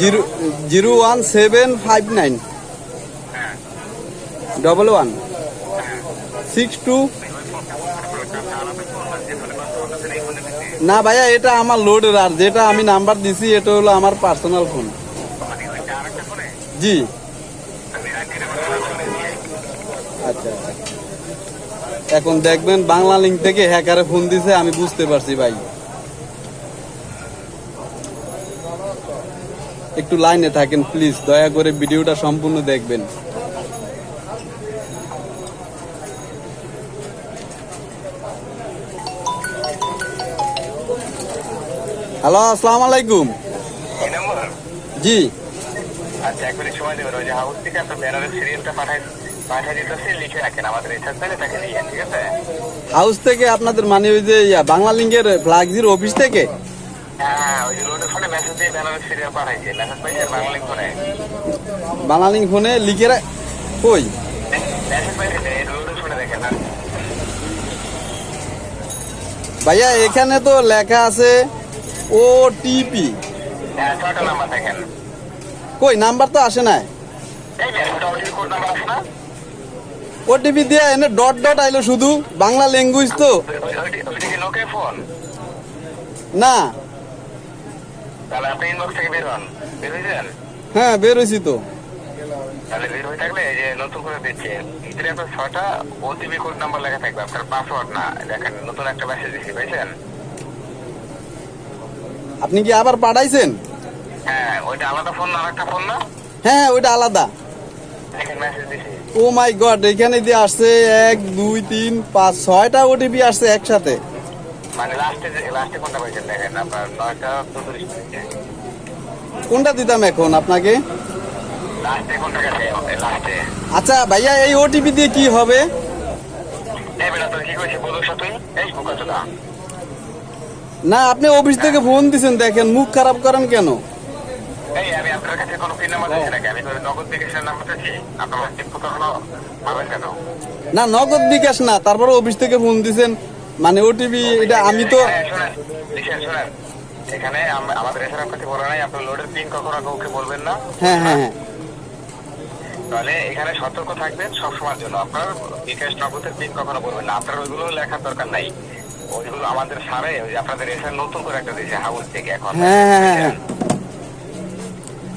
Zero zero one seven five nine. Double one. Six two. না ভাইয়া, এটা আমার লোডের আর যেটা আমি নাম্বার দিছি, এটা হলো আমার পার্সোনাল ফোন জি। আচ্ছা এখন দেখবেন বাংলা লিঙ্ক থেকে হ্যাকারে ফোন দিছে, আমি বুঝতে পারছি ভাই। একটু লাইনে থাকেন প্লিজ দয়া করে ভিডিওটা সম্পূর্ণ দেখবেন। হ্যালো আসসালামু আলাইকুম। জি। আচ্ছা এক মিনিট সময় দেবেন ওই যে হাউস থেকে আপনার ব্যানারের সিরিয়ালটা পাঠাই পাঠিয়ে দিতেছে লিখে রাখেন আমাদের রিচার্জ পেলে তাকে নিয়ে ঠিক আছে? হাউস থেকে আপনাদের মানে ওই যে বাংলা লিঙ্কের ফ্লাগজির অফিস থেকে? হ্যাঁ ওই রোডের ফোনে লিখে কই ভাইয়া এখানে তো লেখা আছে ও টিপি হ্যাঁ কই নাম্বার তো আসে নাই ওটিপি দিয়ে এনে ডট ডট আইলো শুধু বাংলা ল্যাঙ্গুয়েজ তো না তাহলে আপনি ইনবক্স থেকে বের হন। বের হয়েছেন? হ্যাঁ বের হয়েছি তো। তাহলে বের হয়ে থাকলে যে নতুন করে দিচ্ছে। ভিতরে আপনার ছটা ওটিপি কোড নাম্বার লেখা থাকবে আপনার পাসওয়ার্ড না। দেখেন নতুন একটা মেসেজ দিচ্ছি পাইছেন? আপনি কি আবার পাঠাইছেন? হ্যাঁ ওইটা আলাদা ফোন না আরেকটা ফোন না? হ্যাঁ ওইটা আলাদা। ও মাই গড এখানে দিয়ে আসছে এক দুই তিন পাঁচ ছয়টা ওটিপি আসছে একসাথে। মানে লাস্টে লাস্টে কোনটা পাইছেন দেখেন? আপনার নয়টা চৌত্রিশ মিনিটে কোনটা দিতাম এখন আপনাকে? আচ্ছা ভাইয়া এই ওটিপি দিয়ে কি হবে? না আপনি অফিস থেকে ফোন দিছেন দেখেন মুখ খারাপ করেন কেন? না নগদ বিকাশ না তারপরে অফিস থেকে ফোন দিছেন। মানে ওটিপি এটা আমি তো এখানে শোনেন। লিখেন শোনেন এখানে আম- আমাদের এখানে আপনাকে বলে নাই আপনার লোডের পিন কখনো কাউকে বলবেন না। হ্যাঁ হ্যাঁ হ্যাঁ। তাহলে এখানে সতর্ক থাকবেন সবসময়ের জন্য। আপনার বিকাশ নগদের পিন কখনো বলবেন না। আপনার ওইগুলো লেখার দরকার নাই। ওইগুলো আমাদের সারে আপনাদের নতুন করে একটা দিয়েছে হাউস থেকে এখন। হ্যাঁ, হ্যাঁ।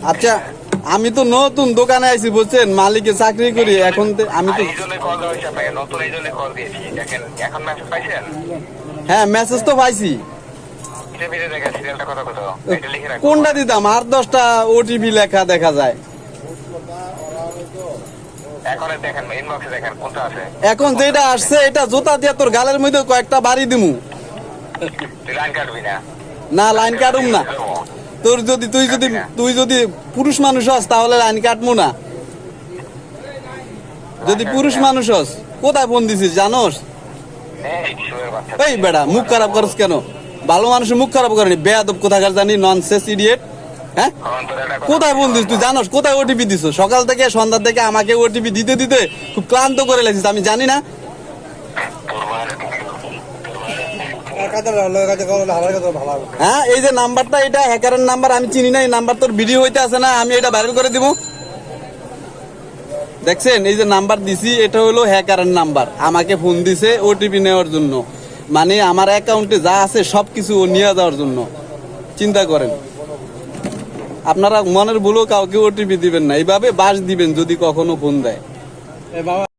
আচ্ছা আমি তো নতুন দোকানে আইছি বুঝছেন? মালিকে চাকরি করি এখন আমি তো হ্যাঁ মেসেজ তো পাইছি। কোনটা দিতাম? আর দশটা ওটিপি লেখা দেখা যায়। এখন যেটা আসছে এটা জুতা দিয়ে তোর গালের মধ্যে কয়েকটা বাড়ি দিমু। না? লাইন কাটুম না। তোর যদি তুই যদি তুই যদি পুরুষ মানুষ হস তাহলে লাইন কাটমু না। যদি পুরুষ মানুষ হস কোথায় ফোন দিছিস জানোস? এই বেড়া মুখ খারাপ করস কেন? ভালো মানুষের মুখ খারাপ করেনি। বেয়াদব কোথাকার জানি নন সেস ইডিয়েট হ্যাঁ কোথায় ফোন দিস তুই জানোস? কোথায় ওটিপি দিস সকাল থেকে সন্ধ্যা থেকে আমাকে ওটিপি দিতে দিতে খুব ক্লান্ত করে লেগেছিস আমি জানি না তোর মায়ের হ্যাঁ এই যে নাম্বারটা এটা হ্যাকারের নাম্বার আমি চিনি না এই নাম্বার তোর ভিডিও হইতে আছে না আমি এটা ভাইরাল করে দিব। দেখছেন এই যে নাম্বার দিছি এটা হলো হ্যাকারের নাম্বার। আমাকে ফোন দিছে ওটিপি নেওয়ার জন্য। মানে আমার অ্যাকাউন্টে যা আছে সব কিছু ও নিয়ে যাওয়ার জন্য। চিন্তা করেন। আপনারা মনের ভুলেও কাউকে ওটিপি দিবেন না। এইভাবে বাস দিবেন যদি কখনো ফোন দেয়।